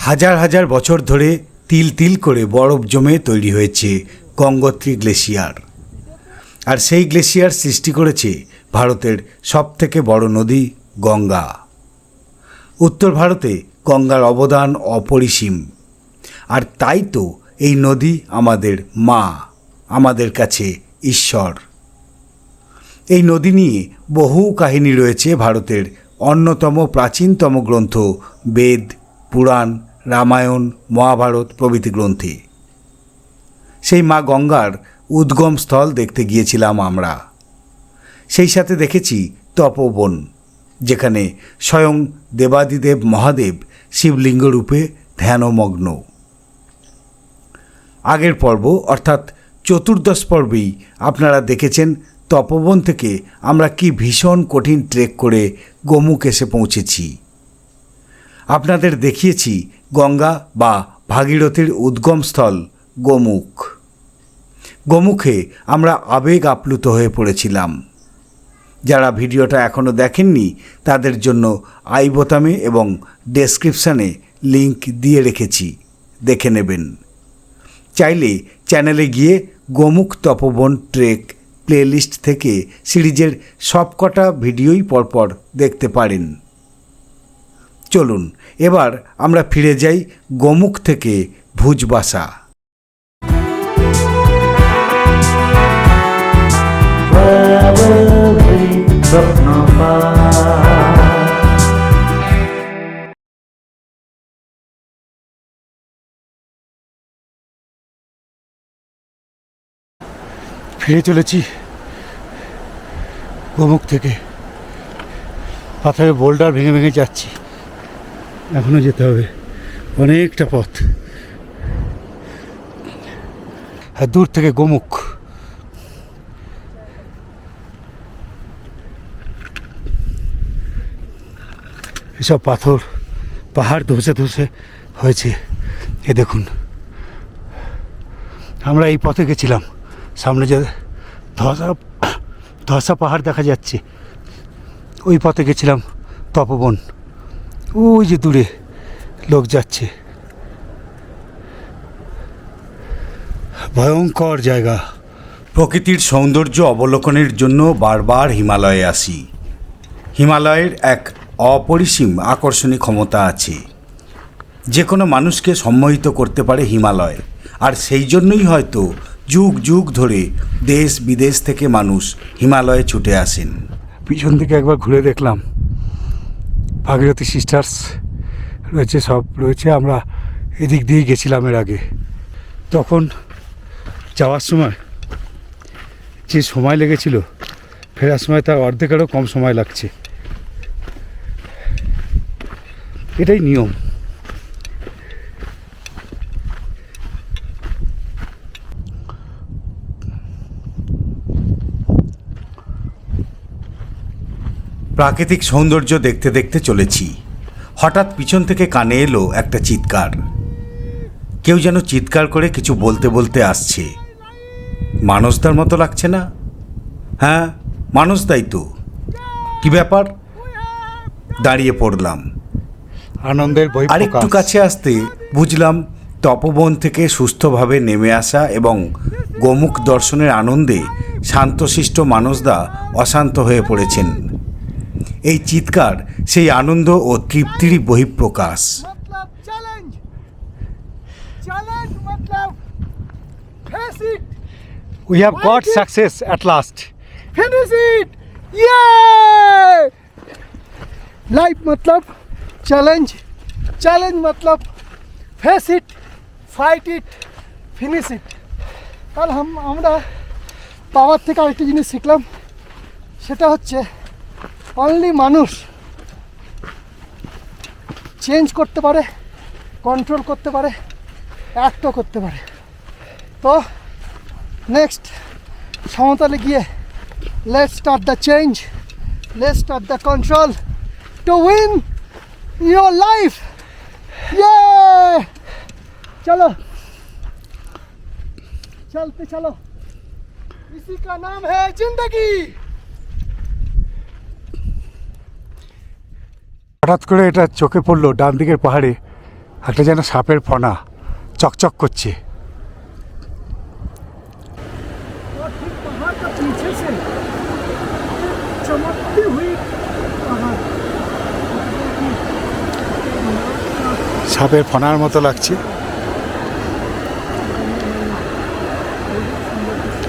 হাজার হাজার বছর ধরে তিল তিল করে বরফ জমে তৈরি হয়েছে গঙ্গোত্রী গ্লেশিয়ার। আর সেই গ্লেশিয়ার সৃষ্টি করেছে ভারতের সবথেকে বড় নদী গঙ্গা। উত্তর ভারতে গঙ্গার অবদান অপরিসীম। আর তাই তো এই নদী আমাদের মা, আমাদের কাছে ঈশ্বর। এই নদী নিয়ে বহু কাহিনী রয়েছে ভারতের অন্যতম প্রাচীনতম গ্রন্থ, বেদ, পুরাণ রামায়ণ, মহাভারত প্রভৃতি গ্রন্থে। সেই মা গঙ্গার উদ্গম স্থল দেখতে গিয়েছিলাম আমরা। সেই সাথে দেখেছি তপবন, যেখানে স্বয়ং দেবাদিদেব মহাদেব শিবলিঙ্গ রূপে ধ্যানমগ্ন। আগের পর্ব, অর্থাৎ চতুর্দশ পর্বেই আপনারা দেখেছেন তপবন থেকে আমরা কি ভীষণ কঠিন ট্রেক করে গোমুখ এসে পৌঁছেছি। আপনাদের দেখিয়েছি গঙ্গা বা ভাগীরথীর উদ্গমস্থল গোমুখ। গোমুখে আমরা আবেগ আপ্লুত হয়ে পড়েছিলাম। যারা ভিডিওটা এখনও দেখেননি, তাদের জন্য আই বোতামে এবং ডেসক্রিপশানে লিংক দিয়ে রেখেছি। দেখে নেবেন। চাইলে চ্যানেলে গিয়ে গোমুখ তপবন ট্রেক প্লেলিস্ট থেকে সিরিজের সবকটা ভিডিওই পরপর দেখতে পারেন। চলুন, এবার আমরা ফিরে যাই গোমুখ থেকে ভুজবাসা। ফিরে চলেছি গোমুখ থেকে। পাথরের বোল্ডার ভেঙে ভেঙে যাচ্ছি। এখনও যেতে হবে। অনেকটা পথ। আর দূর থেকে গোমুখ। এসব পাথর পাহাড় ধসে ধসে হয়েছে। এ দেখুন। আমরা এই পথে গেছিলাম। সামনে যে ধসা ধসা পাহাড় দেখা যাচ্ছে ওই পথে গেছিলাম তপবন। ওই যে দূরে লোক যাচ্ছে। ভয়ঙ্কর জায়গা। প্রকৃতির সৌন্দর্য অবলোকনের জন্য বারবার হিমালয়ে আসি। হিমালয়ের এক অপরিসীম আকর্ষণী ক্ষমতা আছে। যে কোনো মানুষকে সম্মোহিত করতে পারে হিমালয়। আর সেই জন্যই হয়তো যুগ যুগ ধরে দেশ বিদেশ থেকে মানুষ হিমালয়ে ছুটে আসেন। পিছন থেকে একবার ঘুরে দেখলাম। ভাগীরথী সিস্টার্স রয়েছে, সব রয়েছে। আমরা এদিক দিয়েই গেছিলাম এর আগে। তখন যাওয়ার সময় যে সময় লেগেছিল, ফেরার সময় তার অর্ধেকেরও কম সময় লাগছে। এটাই নিয়ম। প্রাকৃতিক সৌন্দর্য দেখতে দেখতে চলেছি। হঠাৎ পিছন থেকে কানে এলো একটা চিৎকার। কেউ যেন চিৎকার করে কিছু বলতে বলতে আসছে। মানসদার মতো লাগছে না? হ্যাঁ মানসদাই তো। কি ব্যাপার? দাঁড়িয়ে পড়লাম। আনন্দের বই আর একটু কাছে আসতে বুঝলাম তপবন থেকে সুস্থভাবে নেমে আসা এবং গোমুখ দর্শনের আনন্দে শান্তশিষ্ট মানসদা অশান্ত হয়ে পড়েছেন। এই চিৎকার সেই আনন্দ ও তৃপ্তির বহিঃপ্রকাশ। We have got success at last finish it ইয়ে লাইফ মতলব challenge challenge Matlab face it fight it finish it কারণ আমরা পাওয়ার থেকে আরেকটা জিনিস শিখলাম সেটা হচ্ছে অনলি মানুষ চেঞ্জ করতে পারে কন্ট্রোল করতে পারে অ্যাক্টও করতে পারে তো নেক্সট সমতলে গিয়ে let start the change let start the control to win your life ये चलो चलते चलो इसी का नाम है जिंदगी হঠাৎ করে এটা চোখে পড়ল ডান দিকের পাহাড়ে। একটা যেন সাপের ফনা চকচক করছে। সাপের ফনার মতো লাগছে।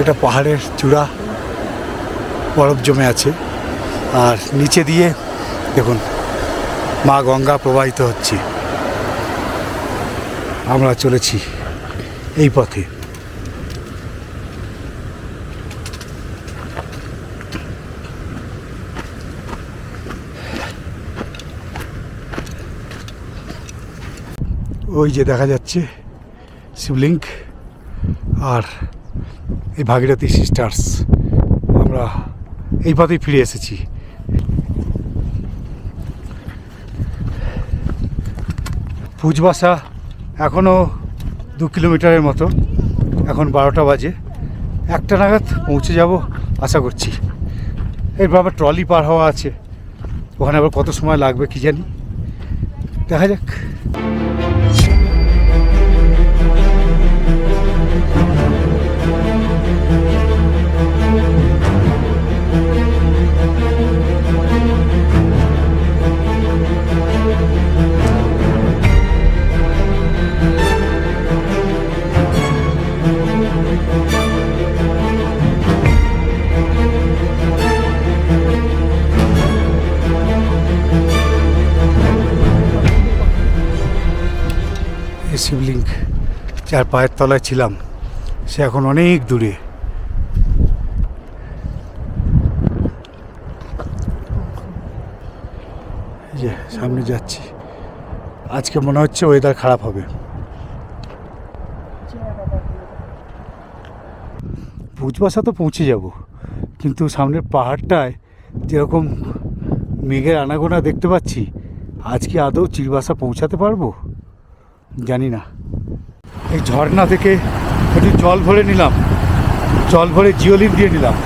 এটা পাহাড়ের চূড়া, বরফ জমে আছে। আর নিচে দিয়ে, দেখুন মা গঙ্গা প্রবাহিত হচ্ছে। আমরা চলেছি এই পথে। ওই যে দেখা যাচ্ছে শিবলিঙ্গ আর এই ভাগীরথী সিস্টার্স আমরা এই পথেই ফিরে এসেছি। পুজবাসা এখনও দু কিলোমিটারের মতো। এখন বারোটা বাজে। একটা নাগাদ পৌঁছে যাব আশা করছি। এরপর আবার ট্রলি পার হওয়া আছে। ওখানে আবার কত সময় লাগবে কি জানি। দেখা যাক। যার পায়ের তলায় ছিলাম, সে এখন অনেক দূরে। যে, সামনে যাচ্ছি। আজকে মনে হচ্ছে ওয়েদার খারাপ হবে। ভুজবাসা তো পৌঁছে যাব, কিন্তু সামনের পাহাড়টায় যেরকম মেঘের আনাগোনা দেখতে পাচ্ছি আজকে আদৌ চিরবাসা পৌঁছাতে পারব? জানি না। এই ঝর্ণা থেকে একটু জল ভরে নিলাম। জল ভরে জিওলিন দিয়ে নিলাম।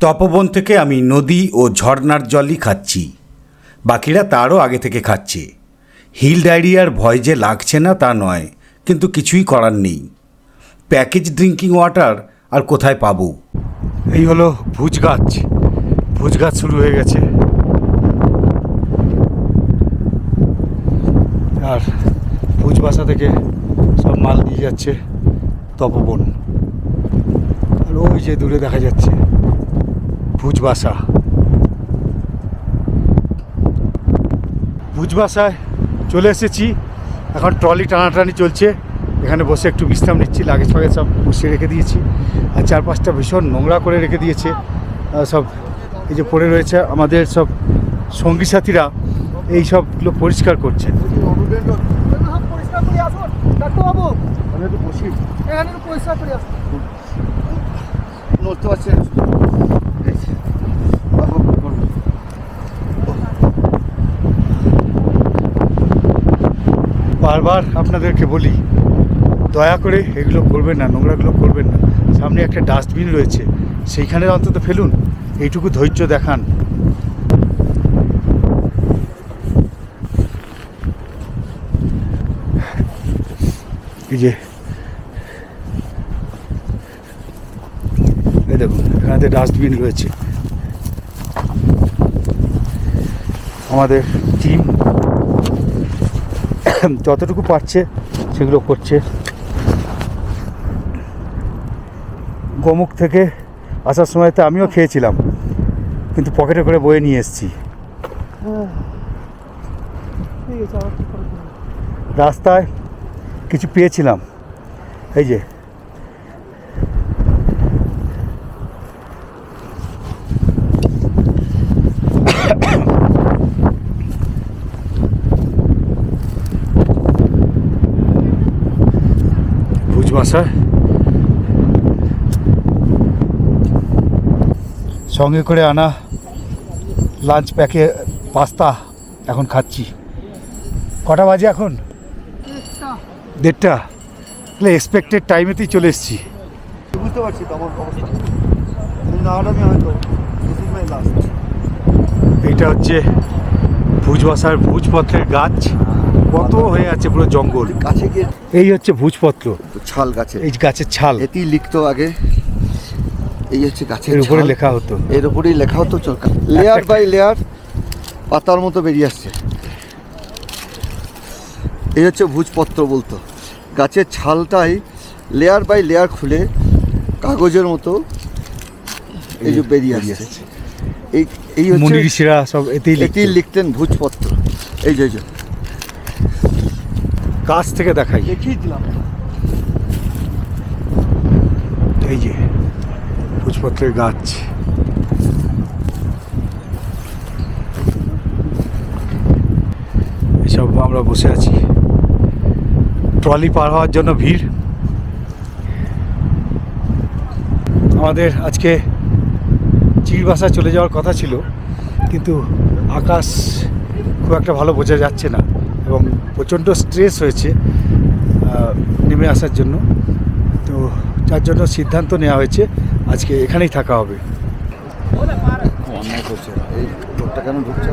তপবন থেকে আমি নদী ও ঝর্ণার জলই খাচ্ছি। বাকিরা তারও আগে থেকে খাচ্ছে। হিল ডায়রিয়ার ভয় যে লাগছে না তা নয়, কিন্তু কিছুই করার নেই। প্যাকেজ ড্রিঙ্কিং ওয়াটার আর কোথায় পাবো? এই হলো ভুজ গাছ। ভুজ গাছ শুরু হয়ে গেছে। আর ভুজ বাসা থেকে সব মাল নিয়ে যাচ্ছে তপবন। আর ওই যে দূরে দেখা যাচ্ছে ভুজ বাসা ভুজ বাসায় চলে এসেছি। এখন ট্রলি টানাটানি চলছে। এখানে বসে একটু বিশ্রাম নিচ্ছি, লাগেজ ফাগেজ সব বসিয়ে রেখে দিয়েছি। আর চারপাশটা ভীষণ নোংরা করে রেখে দিয়েছে। সব এই যে পড়ে রয়েছে আমাদের সব সঙ্গী সাথীরা। এই সবগুলো পরিষ্কার করছে হাত পরিষ্কার করে আসুন। ডাক্তারবাবু এখানে একটু পরিষ্কার করে আসুন। নড়তে পারছে না। এই যে, বাবা, করব। বারবার আপনাদেরকে বলি দয়া করে এগুলো করবেন না নোংরাগুলো করবেন না। সামনে একটা ডাস্টবিন রয়েছে সেইখানে অন্তত ফেলুন। এইটুকু ধৈর্য দেখান। এই যে এই দেখুন এখানে ডাস্টবিন রয়েছে। আমাদের টিম যতটুকু পারছে সেগুলো করছে। গোমুখ থেকে আসার সময় তো আমিও খেয়েছিলাম কিন্তু পকেটে করে বয়ে নিয়ে এসেছি। রাস্তায় কিছু পেয়েছিলাম। এই যে। বাসায় সঙ্গে করে আনা লাঞ্চ প্যাকে পাস্তা এখন খাচ্ছি। কটা বাজে এখন? দেড়টা তাহলে এক্সপেক্টেড টাইমেতেই চলে এসেছি। বুঝতে পারছি অবস্থা। আমি হয়তো এটা হচ্ছে ভুজবাসার ভুজপত্রের গাছ। কত হয়ে আছে পুরো জঙ্গল। কাছে গিয়ে এই হচ্ছে ভুজপত্র। ছাল গাছে। এই গাছের ছাল। এতেই লিখতো আগে। এই হচ্ছে গাছের উপরে লেখা হতো। এর উপরেই লেখা হতো লেয়ার বাই লেয়ার পাতার মতো বেরিয়ে আসছে। এই হচ্ছে ভুজপত্র বলতো। গাছের ছালটাই লেয়ার বাই লেয়ার খুলে কাগজের মতো এই যে বেরিয়ে আসছে। এই এই হচ্ছে ঋষিরা সব এতেই এটি লিখতেন ভুজপত্র। এই যে এই যে। কাছ থেকে দেখাই। দেখিয়ে দিলাম। এই যে ভুজপত্রের গাছ। এসব আমরা বসে আছি। ট্রলি পার হওয়ার জন্য ভিড়। আমাদের আজকে চিরবাসা চলে যাওয়ার কথা ছিল, কিন্তু আকাশ খুব একটা ভালো বোঝা যাচ্ছে না এবং প্রচণ্ড স্ট্রেস হয়েছে নেমে আসার জন্য। তো যার জন্য সিদ্ধান্ত নেওয়া হয়েছে, আজকে এখানেই থাকা হবে। অন্যায় করছে এই কেন ঢুকছে?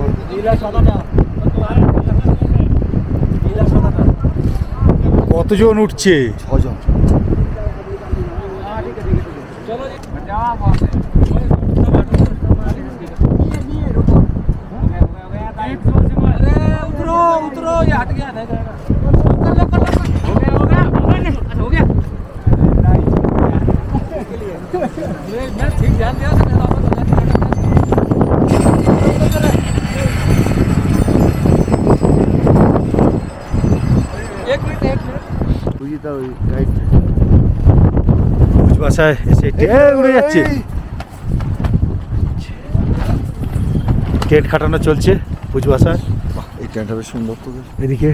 गया ये मैं ठीक ध्यान दिया তুই ওই গাইড বাসায় এসে উড়ে যাচ্ছে। টেন্ট খাটানো চলছে ভুজবাসায় এই ট্রেনটা বেশ সুন্দর তো এদিকে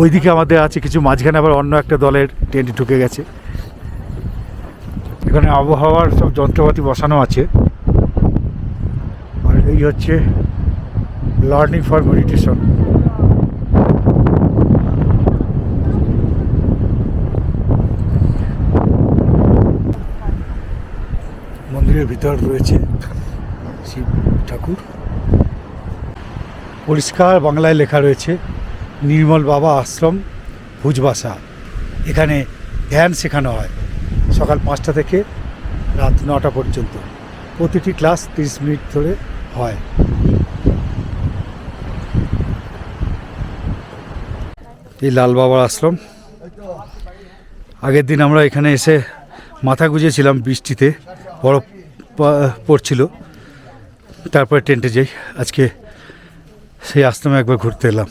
ওইদিকে আমাদের আছে কিছু মাঝখানে আবার অন্য একটা দলের টেন্ট ঢুকে গেছে। এখানে আবহাওয়ার সব যন্ত্রপাতি বসানো আছে। আর এই হচ্ছে লার্নিং ফর মেডিটেশন মন্দিরের ভিতর রয়েছে শিব ঠাকুর। পরিষ্কার বাংলায় লেখা রয়েছে, নির্মল বাবা আশ্রম, ভুজবাসা। এখানে ধ্যান শেখানো হয় সকাল পাঁচটা থেকে রাত নটা পর্যন্ত। প্রতিটি ক্লাস তিরিশ মিনিট ধরে হয়। এই লাল বাবার আশ্রম। আগের দিন আমরা এখানে এসে মাথা গুজেছিলাম বৃষ্টিতে, বরফ পড়ছিল। তারপরে টেন্টে যাই। আজকে সেই আশ্রমে একবার ঘুরতে এলাম।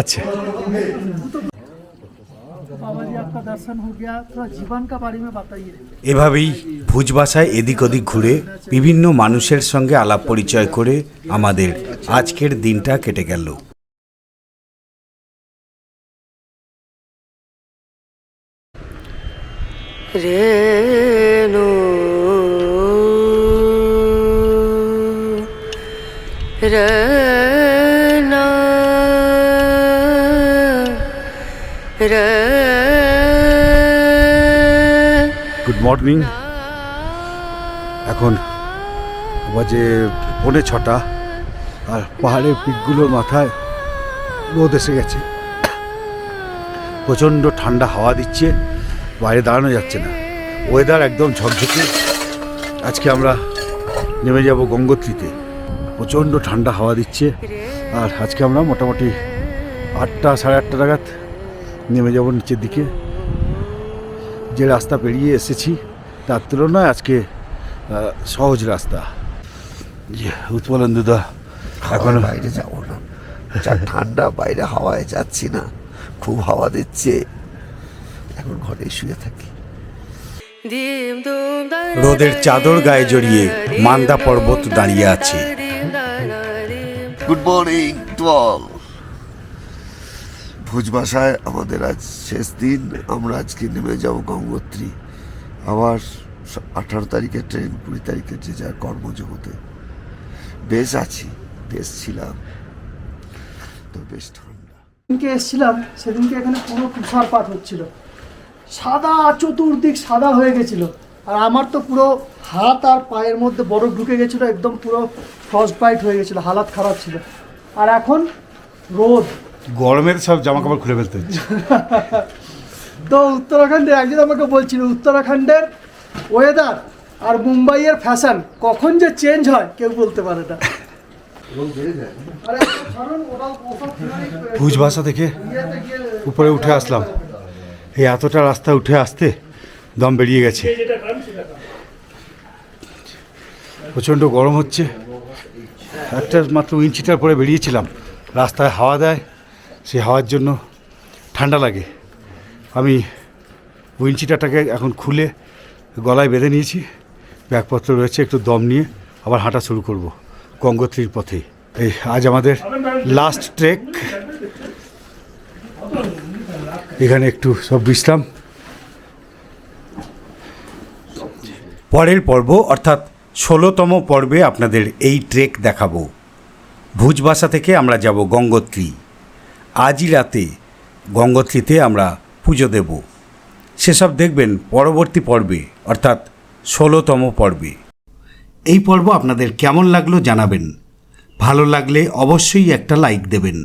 আচ্ছা। এভাবেই ভুজ বাসায় এদিক ওদিক ঘুরে বিভিন্ন মানুষের সঙ্গে আলাপ পরিচয় করে আমাদের আজকের দিনটা কেটে গেল। রেণু রনা রে গুড মর্নিং এখন বাজে পৌনে ছটা আর পাহাড়ের পিকগুলোর মাথায় রোদ এসে গেছে। প্রচণ্ড ঠান্ডা হাওয়া দিচ্ছে। বাইরে দাঁড়ানো যাচ্ছে না। ওয়েদার একদম ঝকঝকে। আজকে আমরা নেমে যাব গঙ্গোত্রীতে। প্রচণ্ড ঠান্ডা হাওয়া দিচ্ছে। আর আজকে আমরা মোটামুটি আটটা সাড়ে আটটা নাগাদ নেমে যাব নিচের দিকে। যে রাস্তা পেরিয়ে এসেছি তার তুলনায় আজকে সহজ রাস্তা। যে উৎপলেন্দুদা এখন বাইরে যাব না। ঠান্ডা বাইরে হাওয়ায় যাচ্ছি না। খুব হাওয়া দিচ্ছে। এখন ঘরে শুয়ে থাকি। রোদের চাদর গায়ে জড়িয়ে মান্দা পর্বত দাঁড়িয়ে আছে। গুড মর্নিং টু অল ভোজ বাসায় আমাদের আজ শেষ দিন আমরা আজকে নেমে যাব গঙ্গোত্রী। আবার আঠারো তারিখের ট্রেন কুড়ি তারিখের যে যা কর্মজগতে। বেশ আছি বেশ ছিলাম তো বেশ ঠান্ডা। সেদিনকে এসেছিলাম সেদিনকে এখানে পুরো তুষারপাত হচ্ছিল। সাদা চতুর্দিক সাদা হয়ে গেছিল। আর আমার তো পুরো হাত আর পায়ের মধ্যে বরফ ঢুকে গেছিল একদম পুরো ফ্রস্ট বাইট হয়ে গেছিল হালাত খারাপ ছিল। আর এখন রোদ। গরমের সব জামা কাপড় খুলে ফেলতে তো উত্তরাখণ্ডে একজন আমাকে বলছিল উত্তরাখণ্ডের ওয়েদার আর মুম্বাইয়ের ফ্যাশন কখন যে চেঞ্জ হয় কেউ বলতে পারে না। ভুজ ভাষা থেকে উপরে উঠে আসলাম। এই এতটা রাস্তা উঠে আসতে দম বেরিয়ে গেছে। প্রচণ্ড গরম হচ্ছে। একটা মাত্র ইঞ্চিটার পরে বেরিয়েছিলাম। রাস্তায় হাওয়া দেয়, সেই হাওয়ার জন্য ঠান্ডা লাগে। আমি উইঞ্চিটাটাকে এখন খুলে গলায় বেঁধে নিয়েছি। ব্যাগপত্র রয়েছে, একটু দম নিয়ে আবার হাঁটা শুরু করব গঙ্গোত্রীর পথে। এই আজ আমাদের লাস্ট ট্রেক এখানে একটু সব বিশ্রাম পরের পর্ব, অর্থাৎ ষোলোতম পর্বে আপনাদের এই ট্রেক দেখাবো। ভুজবাসা থেকে আমরা যাব গঙ্গোত্রী। আজই রাতে গঙ্গোত্রীতে আমরা পুজো দেব। সেসব দেখবেন পরবর্তী পর্বে, অর্থাৎ ষোলোতম পর্বে। এই পর্ব আপনাদের কেমন লাগল জানাবেন। ভালো লাগলে অবশ্যই একটা লাইক দেবেন।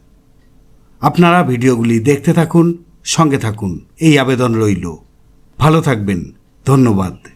আপনারা ভিডিওগুলি দেখতে থাকুন সঙ্গে থাকুন। এই আবেদন রইল। ভালো থাকবেন। ধন্যবাদ।